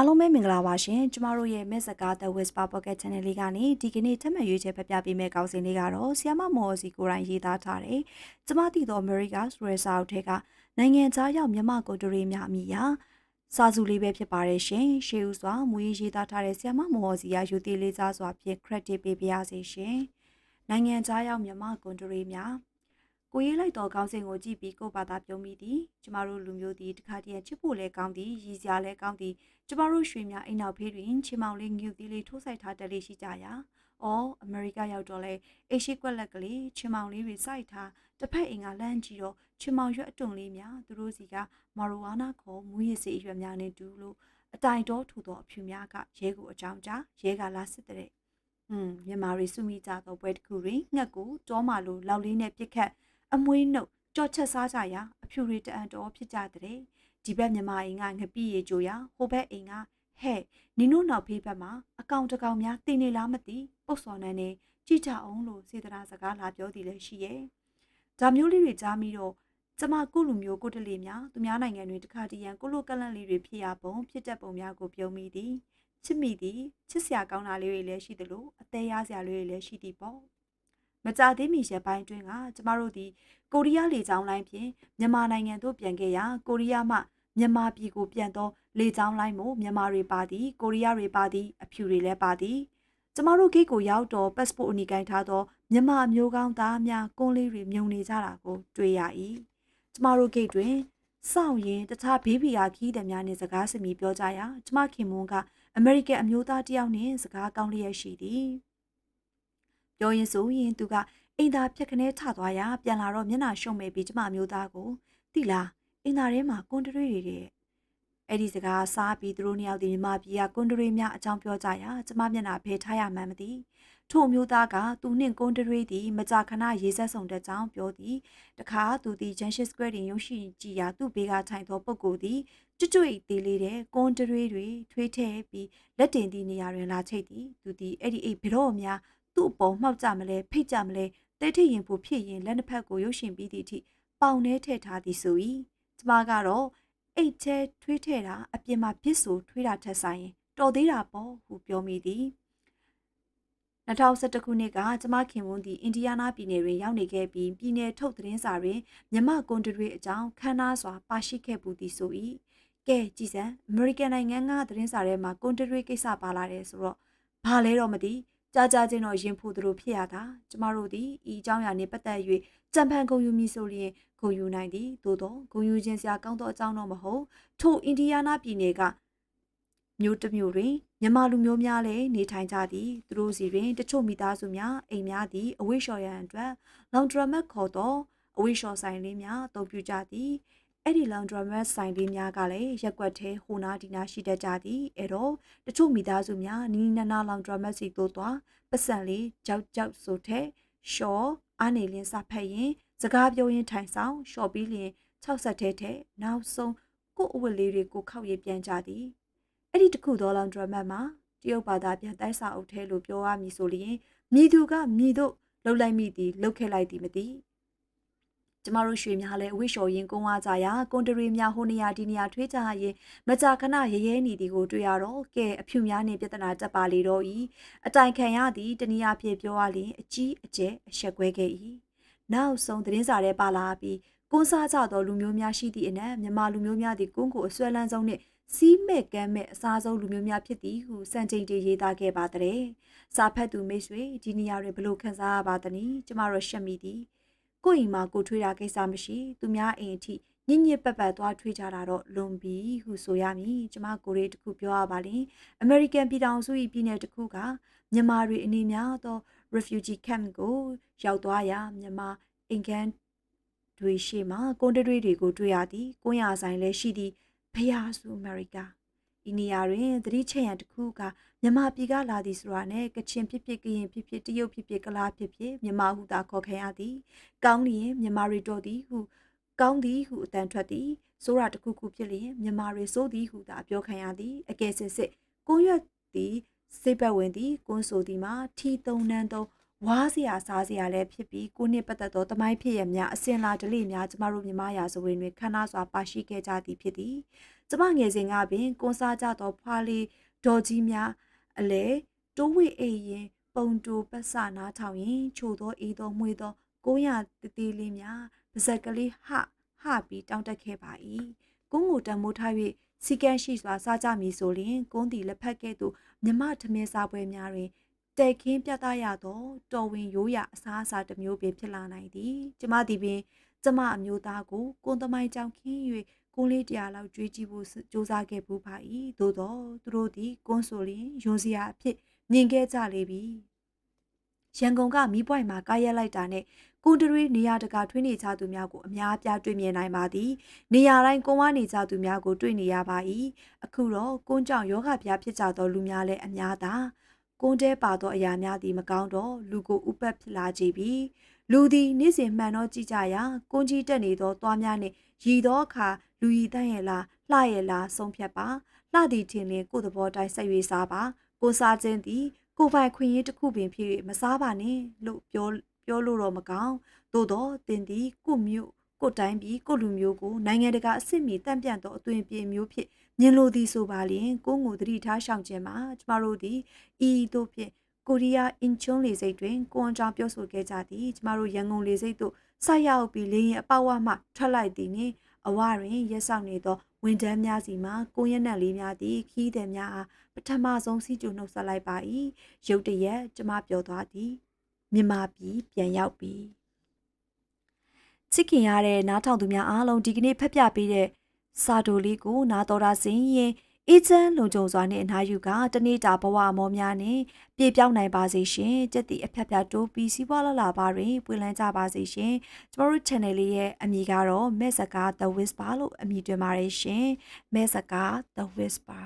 အားလုံးပဲမင်္ဂလာပါရှင်ကျမတို့ရဲ့ Miss စကား The Whisper Pocket Channel လေးကနေဒီကနေ့ထပ်မံရွေးချယ်ဖျက်ပြပေးမယ့်ကောင်းစဉ်လေးကတော့ဆီယမမော်စီကိုရိုင်းရေးသားထားတယ်ကျမတည်သော America ဆိုတဲ့စာအုပ်ထဲကနိုင်ငံခြားရောက်မြန်မာကိုယ်တိုင်များအမိရာစာစုလေးပဲဖြစ်ပါတယ်ရှင်ရှေးဦးစွာမူရေးရေးသားထားတဲ့ဆီယမမော်စီရာယူသေးလေးစားစွာဖြင့် credit ပေးပါရစေရှင်နိုင်ငံခြားရောက်မြန်မာကိုယ်တိုင်များ ကိုရေးလိုက်တော့ကောင်းစဉ်ကိုကြည့်ပြီးကိုယ့်ဘာသာပြောမိသည်ကျမတို့လူမျိုးသည်တခါတည်းချစ်ဖို့လဲကောင်းသည်ရည်စရာလဲကောင်းသည်ကျမတို့ရွှေများအိမ်နောက်ဖေးတွင်ချီမောင်လေးငှူသီးလေးထိုးဆိုင်ထားတလေးရှိကြရာအော်အမေရိကရောက်တော့လဲအိရှိကွက်လက်ကလေးချီမောင်လေးတွေစိုက်ထားတစ်ဖက်အိမ်ကလမ်းကြည့်တော့ချီမောင်ရွက်အတုံလေးများသူတို့စီကမာရိုဝါနာခေါ်မူရစ်စီအရွက်များနဲ့တူလို့အတိုင်တော်ထူသောအဖြူများကရဲကိုအကြောင်းကြားရဲကလာစစ်တဲ့อืมမြန်မာရီစုမိကြသောပွဲတစ်ခုတွင်ငှက်ကိုတောမာလိုလောက်လေးနဲ့ပြစ်ခတ် အမွေးနှုတ်ကြော့ချက်စားကြရာအဖြူတွေတအံတော်ဖြစ်ကြတဲ့ဒီဘက်မြန်မာအိမ်ကငပိရေကြိုရာဟိုဘက်အိမ်ကဟဲ့နင်တို့နောက်ဖေးဘက်မှာအကောင်တကောင်များတင်နေလားမသိပုတ်စော်နန်းနေကြည့်ကြအောင်လို့စေတနာစကားလာပြောသည်လည်းရှိရဲ့ဒါမျိုးလေးတွေကြားပြီးတော့ကျမကုလူမျိုးကိုတလေများသူများနိုင်ငံတွေတခါတည်းရန်ကိုလိုကလန့်လေးတွေဖြစ်ရပုံဖြစ်တတ်ပုံများကိုပြုံးမိသည်ချစ်မိသည်ချစ်စရာကောင်းတာလေးတွေလည်းရှိသလိုအသေးရစရာလေးတွေလည်းရှိသည်ပေါ့ မကြသေးမီရက်ပိုင်းတွင်ကကျမတို့ဒီကိုရီးယားလေကြောင်းလိုင်းဖြင့်မြန်မာနိုင်ငံသို့ပြန်ခဲ့ရာကိုရီးယားမှမြန်မာပြည်ကိုပြန်သောလေကြောင်းလိုင်းမို့မြန်မာတွေပါသည်ကိုရီးယားတွေပါသည်အဖြူတွေလည်းပါသည်ကျမတို့ဂိတ်ကိုရောက်တော့ passport အနီကိုင်းထားသောမြန်မာမျိုးကောင်းသားများကွန်းလေးတွေမြုံနေကြတာကို တွေ့ရ၏ကျမတို့ဂိတ်တွင်စောင့်ရင်တခြားဘေးဘီယာခီးတဲ့များနဲ့စကားစမီပြောကြရာကျမခင်မွန်းကအမေရိကန်အမျိုးသားတယောက်နဲ့စကားကောင်းလျက်ရှိသည် ပြောရင်ဆိုရင်သူကအိမ်သာဖြက်ခနဲထသွားရာပြန်လာတော့မျက်နှာရှုံမဲ့ပြီးကျမအမျိုးသားကိုတိလားအိမ်သာထဲမှာကွန်တရီတွေတဲ့အဲ့ဒီစကားစားပြီးသူတို့နှစ်ယောက်ဒီမြမပြည်ကကွန်တရီများအကြောင်းပြောကြရာကျမမျက်နှာဖယ်ထားရမှန်းမသိထို့မျိုးသားကသူနှင့်ကွန်တရီသည်မကြာခဏရေးဆက်ဆောင်တဲ့ကြောင်းပြောသည်တခါသူသည် Junction Square တွင်ရုံရှိကြည်ရာသူ့ဘေးကထိုင်သောပုဂ္ဂိုလ်သည်ကျွတ်ကျွတ်သေးလေးတဲ့ကွန်တရီတွေထွေးထည့်ပြီးလက်တင်သည့်နေရာတွင်လာချိတ်သည်သူသည်အဲ့ဒီအိတ်ဘရော့များ သူ့အပေါ်မှောက်ကြမလဲဖိတ်ကြမလဲတဲထိရင်ဖို့ဖြစ်ရင်လက်နှစ်ဖက်ကိုရုပ်ရှင်ပြီးသည့်အထိပေါင်ထဲထည့်ထားသည်ဆို၏ကျမကတော့အိတ်ထဲထွေးထည့်တာအပြင်မှာပြစ်ဆိုထွေးတာထက်ဆိုင်ရင်တော်သေးတာပေါ့ဟုပြောမိသည်2011ခုနှစ်ကကျမခင်ဝန်းသည်အင်ဒီယားနားပြည်နယ်တွင်ရောက်နေခဲ့ပြီးပြည်နယ်ထုတ်သတင်းစာတွင်မြမကွန်တရီအကြောင်းခမ်းနားစွာပါရှိခဲ့ပူသည်ဆို၏ကဲကြည်စံအမေရိကန်နိုင်ငံကသတင်းစာထဲမှာကွန်တရီကိစ္စပါလာတယ်ဆိုတော့ဘာလဲတော့မသိ ကြားကြားချင်းတော့ရင်ဖို့သူတို့ဖြစ်ရတာကျမတို့သည်ဤအကြောင်းအရာနှင့်ပတ်သက်၍ကြံဖန်ဂုံယူမည်ဆိုလျင်ဂုံယူနိုင်သည်သို့သောဂုံယူခြင်းစရာကောင်းသောအကြောင်းတော့မဟုတ်ထိုအိန္ဒိယနာပြည်နယ်ကမြို့တစ်မြို့တွင်မြန်မာလူမျိုးများလည်းနေထိုင်ကြသည်သူတို့စီတွင်တချို့မိသားစုများအိမ်များသည်အဝိရှော်ရန်အတွက်လောင်ဒရမတ်ခေါ်သောအဝိရှော်ဆိုင်လေးများအသုံးပြုကြသည် အဲ့ဒီလောင်ဒရမတ်ဆိုင်လေးများကလည်းရက်ွက်သေးဟိုနာဒီနာရှိတတ်ကြသည်အဲ့တော့တချို့မိသားစုများနီးနီးနားနားလောင်ဒရမတ်စီတို့သွားပတ်စံလေးကြောက်ကြောက်ဆိုတဲ့ရှော့အားနေလင်းစဖက်ရင်စကားပြောရင်ထိုင်ဆောင်ရှော့ပြီးလျင်60ထဲထဲနောက်ဆုံးကို့အဝတ်လေးတွေကိုခောက်ရပြန်ကြသည်အဲ့ဒီတခုသောလောင်ဒရမတ်မှာတရုတ်ဘာသာပြန်တိုက်စာအုပ်ထဲလို့ပြောရမည်ဆိုလျင်မြည်သူကမြည်တို့လှုပ်လိုက်မိသည်လှုပ်ခဲ့လိုက်သည်မသိ ကျမတို့ရွှေများလည်းအဝိရှော်ရင်ကုန်းဝါကြရာကွန်တရီများဟိုနေရာဒီနေရာထွေးကြရင်မကြာခဏရရဲနေသည်ကိုတွေ့ရတော့ကဲအဖြူများနေပြဿနာတက်ပါလေတော့ဤအတိုင်ခံရသည်တနည်းအားဖြင့်ပြောရလျင်အကြီးအကျယ်အဆက်ကွဲခဲ့၏နောက်ဆုံးသတင်းစာထဲပါလာပြီးကွန်းစားကြသောလူမျိုးများရှိသည့်အနက်မြန်မာလူမျိုးများသည်ကွန်းကိုအစွဲလန်းဆုံးနှင့်စီးမဲ့ကမ်းမဲ့အစားဆုံးလူမျိုးများဖြစ်သည်ဟုစံချိန်တည်ရေးသားခဲ့ပါတဲ့။စာဖတ်သူမိတ်ဆွေဒီနေရာတွင်ဘလို့ခန်းစားရပါသနည်းကျမတို့ရှက်မိသည်။ ကိုယ့်အိမ်မှာကိုထွေးတာကိစ္စမရှိသူများအိမ်အထိညစ်ညစ်ပတ်ပတ်သွားထွေးကြတာတော့လွန်ပြီဟုဆိုရမည်ကျမကိုရေးတခုပြောရပါလိမ့်အမေရိကန်ပြည်ထောင်စု၏ပြည်နယ်တစ်ခုကမြန်မာတွေအနေများသော refugee camp ကို ရောက်သွားရာမြန်မာအင်ကန်တွေရှိမှကွန်တတွေတွေကိုတွေ့ရသည်ကွန်းရဆိုင်လည်းရှိသည်ဖယားစုအမေရိကာ ဤနေရာတွင်သတိချက်ရန်တစ်ခုကမြမပြည်ကလာသည်ဆိုတာနဲ့ကချင်ဖြစ်ဖြစ်ကရင်ဖြစ်ဖြစ်တရုတ်ဖြစ်ဖြစ်ကလားဖြစ်ဖြစ်မြမဟုသာခေါ်ခံရသည်ကောင်းလျင်မြမရီတော်သည်ဟုကောင်းသည်ဟုအတန်ထွက်သည်စိုးရတစ်ခုခုဖြစ်လျင်မြမရီစိုးသည်ဟုသာပြောခံရသည်အကယ်စစ်စစ်ကိုရွက်သည်စိတ်ပတ်ဝင်သည်ကွန်းဆိုသည်မှာထီသုံးနှန်းသုံး ဝါးစရာစားစရာလည်းဖြစ်ပြီးကိုနှစ်ပတ်သက်သောတမိုင်းဖြစ်ရများအစင်လာဒလိများကျမတို့မြမရာဇဝင်တွင်ခန္ဓာစွာပါရှိခဲ့ကြသည်ဖြစ်သည်ကျမငယ်စဉ်ကပင်ကွန်စားကြသောဖွာလီဒေါ်ကြီးများအလဲတိုးဝိအိမ်ရင်ပုံတူပတ်စနားထောင်ရင်ချိုသောအေးသောမွေသော900တတိလေးများပါဇက်ကလေးဟဟပြီးတောင်းတက်ခဲ့ပါ၏ကုန်းကိုတံမိုးထား၍စီကန်းရှိစွာစားကြမည်ဆိုလျှင်ကုန်းသည်လက်ဖက်ကဲ့သို့မြမထမင်းစားပွဲများတွင် တဲခင်းပြသရသောတော်ဝင်ရိုးရာအစားအစာတစ်မျိုးပင်ဖြစ်လာနိုင်သည်ကျမသည်ပင်ကျမအမျိုးသားကိုကိုယ်သမိုင်းကြောင့်ခင်း၍ကိုလေးတရာလောက်ကြွေးကြည့်ဖို့စစူးစမ်းခဲ့ပူပါ၏သို့သောသူတို့သည်ကွန်းဆိုလျင်ယွန်စရာအဖြစ်မြင်ခဲ့ကြလေပြီရန်ကုန်ကမီးပွိုင်မှာကားရက်လိုက်တာနဲ့ကုတရီနေရာတကာထွေးနေကြသူများကိုအများအပြားတွေ့မြင်နိုင်ပါသည်နေရာတိုင်းကုန်းဝနေကြသူများကိုတွေ့နေရပါ၏အခုတော့ကုန်းကြောင့်ယောဂဗျာဖြစ်ကြသောလူများလည်းအများသာ ကွန်းတဲပါသောအရာများသည်မကောင်းတော့လူကိုဥပတ်ဖြစ်လာကြပြီလူသည်နေ့စဉ်မှန်တော့ကြည့်ကြရာကွန်းကြီးတက်နေသောသွားများနှင့်ရည်သောအခါလူရည်တန့်ရဲ့လားလှရဲ့လားဆုံးဖြတ်ပါလှသည်ထင်လျင်ကိုယ်သဘောတိုင်းဆက်၍စားပါကိုစားခြင်းသည်ကိုယ်ပိုင်ခွင့်ရတစ်ခုပင်ဖြစ်၍မစားပါနဲ့လို့ပြောပြောလို့တော့မကောင်းသို့တော့တင်သည်ကိုမျိုး ကိုတိုင်းပြည်ကိုလူမျိုးကိုနိုင်ငံတကာအစ်စ်မီတန့်ပြန့်သောအသွင်ပြေမျိုးဖြစ်မြင်လိုသည်ဆိုပါလျင်ကိုငိုသတိထားရှောင်ခြင်းမှာကျမတို့သည်ဤတို့ဖြင့်ကိုရီးယားအင်ချွန်းလေစိတ်တွင်ကိုအန်ကြောင်ပြောဆိုခဲ့ကြသည်ကျမတို့ရန်ကုန်လေစိတ်သို့ဆက်ရောက်ပြီးလေရင်အပေါဝမှထွက်လိုက်သည်နှင့်အဝတွင်ရက်ဆောင်နေသောဝန်တန်းများစီမှကိုရက်နက်လေးများသည်ခီးသည်များအားပထမဆုံးစီကျုံနှုတ်ဆက်လိုက်ပါ၏ရုတ်တရက်ကျမပြောသွားသည်မြန်မာပြည်ပြန်ရောက်ပြီ ချစ်ခင်ရတဲ့နားထောင်သူများအားလုံးဒီကနေ့ဖက်ပြပေးတဲ့စာတိုလေးကိုနားတော်တာစင်ရင်အေးချမ်းလုံခြုံစွာနဲ့အနားယူကတနေ့တာဘဝအမောများနဲ့ပြေပြောင်းနိုင်ပါစေရှင်။ကြက်တီအဖက်ဖက်တိုးပြီးစီးပွားလာလာပါတွင်ပွင့်လန်းကြပါစေရှင်။ကျမတို့ channel လေးရဲ့အမည်ကတော့မဲစကား The Whisper လို့အမည်တွင်ပါတယ်ရှင်။မဲစကား The Whisper